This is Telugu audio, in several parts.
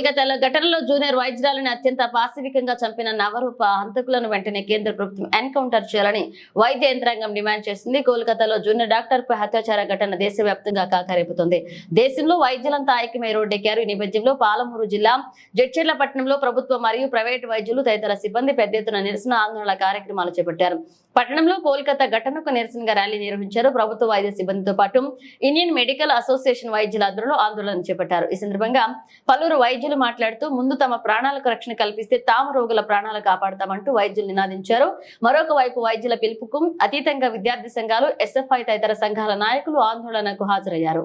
కోల్కతాలో ఘటనలో జూనియర్ వైద్యురాలను అత్యంత పాశవికంగా చంపిన నవరూప హంతకులను వెంటనే కేంద్ర ప్రభుత్వం ఎన్కౌంటర్ చేయాలని వైద్య యంత్రాంగం డిమాండ్ చేసింది. కోల్కతాలో జూనియర్ డాక్టర్ పై అత్యాచార ఘటన దేశవ్యాప్తంగా కాకరేపుతుంది. దేశంలో వైద్యులంతా ఐక్యమై రోడ్డెక్కారు. ఈ నేపథ్యంలో పాలమూరు జిల్లా జడ్చెర్ల పట్టణంలో ప్రభుత్వ మరియు ప్రైవేటు వైద్యులు తదితర సిబ్బంది పెద్ద ఎత్తున నిరసన ఆందోళన కార్యక్రమాలు చేపట్టారు. పట్టణంలో కోల్కతా ఘటనకు నిరసనగా ర్యాలీ నిర్వహించారు ప్రభుత్వ వైద్య సిబ్బందితో పాటు ఇండియన్ మెడికల్ అసోసియేషన్ వైద్యుల ఆధ్వర్యంలో ఆందోళన చేపట్టారు. ఈ సందర్భంగా పలువురు వైద్యులు మాట్లాడుతూ ముందు తమ ప్రాణాలకు రక్షణ కల్పిస్తే తాము రోగుల ప్రాణాలు కాపాడతామంటూ వైద్యులు నినాదించారు. మరొక వైపు వైద్యుల పిలుపుకు అతీతంగా విద్యార్థి సంఘాలు ఎస్ఎఫ్ఐ తదితర సంఘాల నాయకులు ఆందోళనకు హాజరయ్యారు.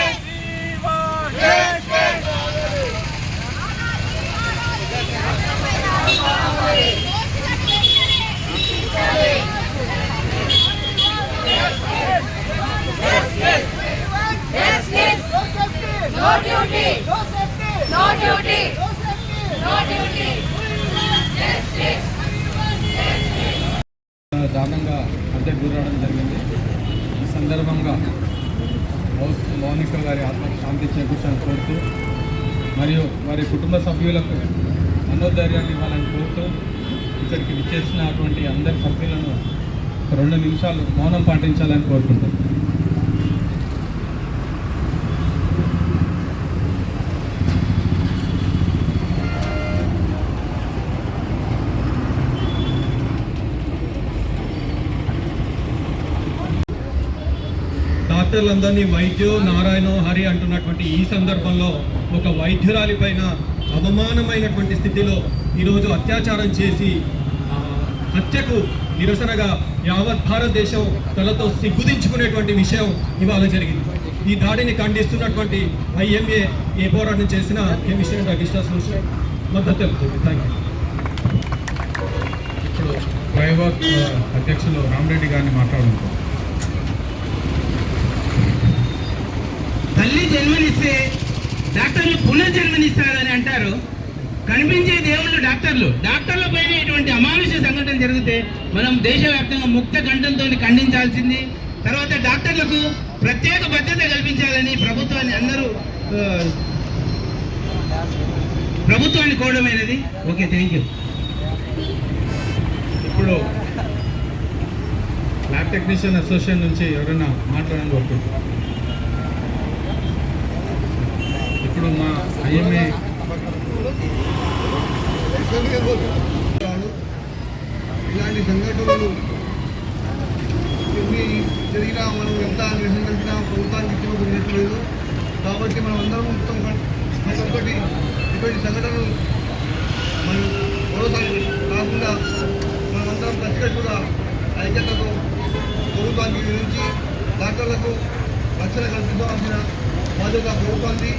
దారుణంగా హత్య గురవడం జరిగింది. ఈ సందర్భంగా మౌ- మౌనిక గారి ఆత్మకు శాంతి చేకూర్చాలని కోరుతూ మరియు వారి కుటుంబ సభ్యులకు మనోధైర్యాన్ని ఇవ్వాలని కోరుతూ ఇక్కడికి విచ్చేసినటువంటి అందరి సభ్యులను ఒక రెండు నిమిషాలు మౌనం పాటించాలని కోరుకుంటున్నాను. సోదరులందరినీ వైద్యో నారాయణో హరి అంటున్నటువంటి ఈ సందర్భంలో ఒక వైద్యురాలి పైన అవమానమైనటువంటి స్థితిలో ఈరోజు అత్యాచారం చేసి హత్యకు నిరసనగా యావత్ భారతదేశం తలతో సిగ్గుదించుకునేటువంటి విషయం ఇవాళ జరిగింది. ఈ దాడిని ఖండిస్తున్నటువంటి ఐఎంఏ ఏ పోరాటం చేసిన ఏ విషయం రగిస్టా సోషల్. మద్దతు తెలుపుతుంది థ్యాంక్ యూ ఇప్పుడు ప్రైవేట్ అధ్యక్షులు రామరెడ్డి గారిని మాట్లాడుకుంటాం తల్లి జన్మనిస్తే డాక్టర్లు పునర్జన్మనిస్తారని అంటారు. కనిపించే దేవుళ్ళు డాక్టర్లు. డాక్టర్ల పైన ఇటువంటి అమానుష సంఘటన జరిగితే మనం దేశవ్యాప్తంగా ముక్త గంటలతో ఖండించాల్సింది. తర్వాత డాక్టర్లకు ప్రత్యేక భద్రత కల్పించాలని ప్రభుత్వాన్ని అందరూ ప్రభుత్వాన్ని కోరడమైనది. Okay thank you. ఇప్పుడు ల్యాబ్ టెక్నీషియన్ అసోసియేషన్ నుంచి ఎవరైనా మాట్లాడాలని కోరుకుంటున్నాను ఇప్పుడు మా ఐఎంఏ. ఇలాంటి సంఘటనలు ఎన్ని జరిగినా మనం ఎంత నిరసన కలిపినా ప్రభుత్వానికి ఇచ్చిన కుదిరట్లేదు కాబట్టి మనం అందరం మొత్తం ఒకటి ఇటువంటి సంఘటనలు మనం మరోసారి కాకుండా మనమందరం కట్టుకట్టుగా ఐక్యతతో ప్రభుత్వానికి విధించి డాక్టర్లకు రక్షణ కల్పించవలసిన బాధ్యత ప్రభుత్వాన్ని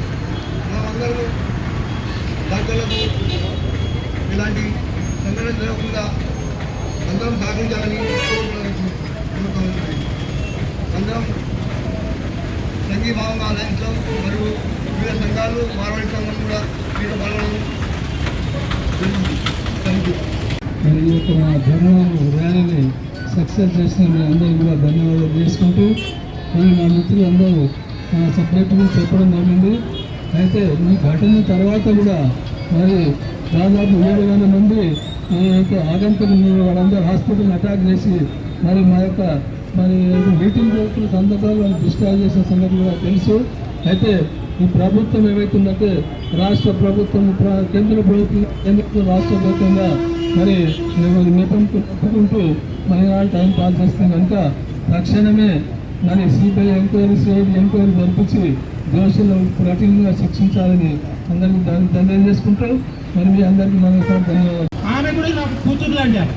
మనమందరం డాక్టర్లకు ఇలాంటి సంఘటన జరగకుండా అందరం సహకరించాలని కోరుతున్నాను. అందరం సంఘీభావంగా ఆలోచించడం మరియు వివిధ సంఘాలు మార్వాడి సంఘం కూడా దీంట్లో పాల్గొనడం జరిగింది మరి ఈ యొక్క మా ధర్మ ర్యాలీని సక్సెస్ చేసిన మీ అందరూ కూడా ధన్యవాదాలు చేసుకుంటూ మరి మా మిత్రులు అందరూ సపరేట్గా చెప్పడం జరిగింది. అయితే ఈ ఘటన తర్వాత కూడా మరి దాదాపు ఏడు వేల మంది ఈ యొక్క ఆగంతులు వాళ్ళందరూ హాస్పిటల్ అటాక్ చేసి మరి మా యొక్క మరి మీటింగ్ జరుగుతున్న సందర్భాలు డిస్ట్రాయ్ చేసిన సంగతి కూడా తెలుసు. అయితే ఈ ప్రభుత్వం ఏమైతుందంటే రాష్ట్ర ప్రభుత్వం కేంద్ర ప్రభుత్వం కేంద్ర రాష్ట్ర ప్రభుత్వంగా మరి నిపుణుకుంటూ మరి ఆ టైం పాస్ చేస్తుంది కనుక తక్షణమే మరి సిబిఐ ఎంక్వైరీ సిఐడి ఎంక్వైరీ జరిపించి దోషులు కఠినంగా శిక్షించాలని అందరికీ దాన్ని ధన్యం చేసుకుంటూ మరి మీ అందరికీ మన ధన్యవాదాలు. ఆమె కూడా నాకు కూతురు లాంటారు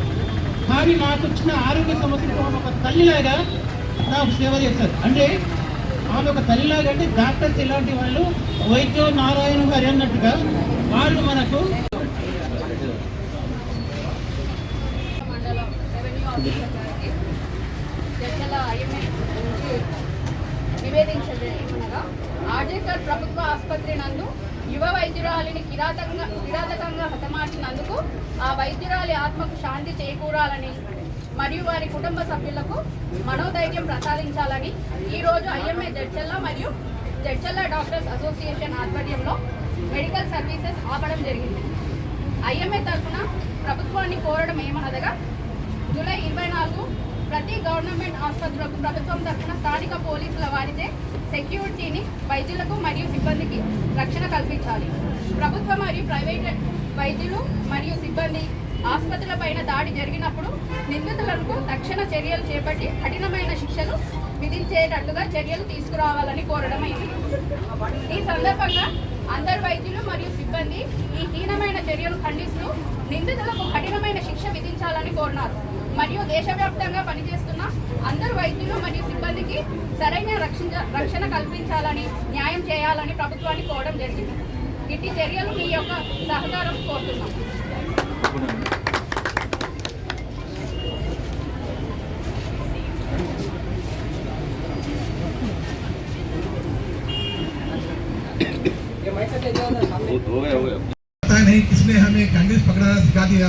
కానీ నాకు వచ్చిన ఆరోగ్య సమస్యతో ఒక తల్లిలాగా నాకు సేవ చేస్తారు అంటే ఆమె ఒక తల్లిలాగా అంటే డాక్టర్స్ ఇలాంటి వాళ్ళు వైద్య నారాయణ గారు అన్నట్టుగా వాళ్ళు మనకు యువ వైద్యురాలిని కిరాతకంగా కిరాతకంగా హతమార్చినందుకు ఆ వైద్యురాలి ఆత్మకు శాంతి చేకూరాలని మరియు వారి కుటుంబ సభ్యులకు మనోధైర్యం ప్రసాదించాలని ఈరోజు ఐఎంఏ జడ్చల్ల మరియు జడ్చల్ల డాక్టర్స్ అసోసియేషన్ ఆధ్వర్యంలో మెడికల్ సర్వీసెస్ ఆపడం జరిగింది. ఐఎంఏ తరఫున ప్రభుత్వాన్ని కోరడం ఏమనగా జూలై ఇరవై నాలుగు ప్రతి గవర్నమెంట్ ఆసుపత్రులకు ప్రభుత్వం తరఫున స్థానిక పోలీసుల వారిచే సెక్యూరిటీని వైద్యులకు మరియు సిబ్బందికి రక్షణ కల్పించాలి. ప్రభుత్వ మరియు ప్రైవేట్ వైద్యులు మరియు సిబ్బంది ఆసుపత్రులపైన దాడి జరిగినప్పుడు నిందితులకు తక్షణ చర్యలు చేపట్టి కఠినమైన శిక్షలు విధించేటట్లుగా చర్యలు తీసుకురావాలని కోరడమైంది ఈ సందర్భంగా అందరు వైద్యులు మరియు సిబ్బంది ఈ హీనమైన చర్యలు ఖండిస్తూ నిందితులకు కఠినమైన శిక్ష విధించాలని కోరినారు. మరియు దేశవ్యాప్తంగా పనిచేస్తున్న అందరు వైద్యులు మరియు సిబ్బందికి సరైన రక్షణ రక్షణ కల్పించాలని న్యాయం చేయాలని ప్రభుత్వాన్ని కోరడం జరిగింది ఇట్టి చర్యలు మీ యొక్క సహకారం కోరుతున్నాం पता नहीं किसने हमें कांग्रेस पकड़ाना सिखा दिया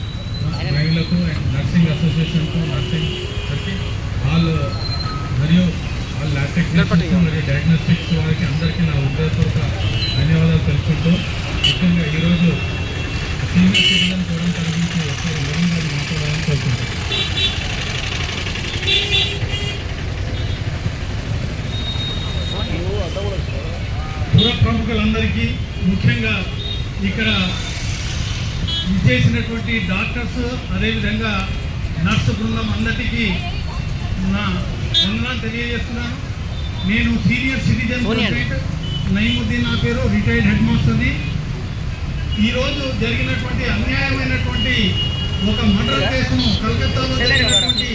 మహిళలకు అండ్ నర్సింగ్ అసోసియేషన్కు నర్సింగ్ వచ్చి ఆల్ మరియు ఆల్ ల్యాబ్ టెక్నీషియన్స్ మరియు డయాగ్నోస్టిక్స్ వారికి అందరికీ నా హృదయపూర్వక ధన్యవాదాలు తెలుపుకుంటూ ముఖ్యంగా ఈరోజు సీనియర్ సిటిజన్ ఫోరం తరలించి ఒకసారి నవీన్ గారు మాట్లాడాలని కోరుకుంటున్నాను. పుర ప్రముఖులందరికీ ముఖ్యంగా ఇక్కడ చేసినటువంటి డాక్టర్స్ అదేవిధంగా నర్సు బృందం అందరికీ నా వందనాలు తెలియజేస్తున్నాను. నేను సీనియర్ సిటిజన్ నయీముద్దీన్ నా పేరు రిటైర్డ్ హెడ్ మాస్టర్ని. ఈరోజు జరిగినటువంటి అన్యాయమైనటువంటి ఒక మర్డర్ కేసును కలకత్తాలో జరిగినటువంటి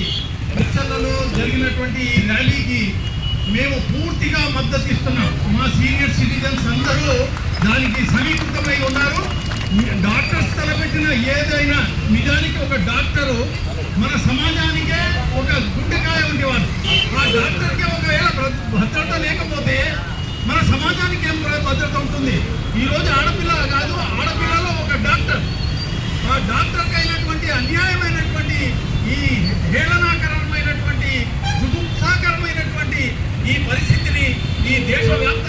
చర్చలలో జరిగినటువంటి ఈ ర్యాలీకి మేము పూర్తిగా మద్దతు ఇస్తున్నాం. మా సీనియర్ సిటిజన్స్ అందరూ దానికి సమీకృతమై ఉన్నారు. డాక్టర్స్ తలపెట్టిన ఏదైనా నిజానికి ఒక డాక్టరు మన సమాజానికే ఒక గుండెకాయ ఉండేవాడు ఆ డాక్టర్కే ఒకవేళ భద్రత లేకపోతే మన సమాజానికి ఏం భద్రత ఉంటుంది? ఈరోజు ఆడపిల్ల కాదు ఆడపిల్లలో ఒక డాక్టర్. ఆ డాక్టర్కి అయినటువంటి అన్యాయమైనటువంటి ఈ హేళనాకరమైనటువంటి దుగుప్సాకరమైనటువంటి ఈ పరిస్థితిని ఈ దేశవ్యాప్త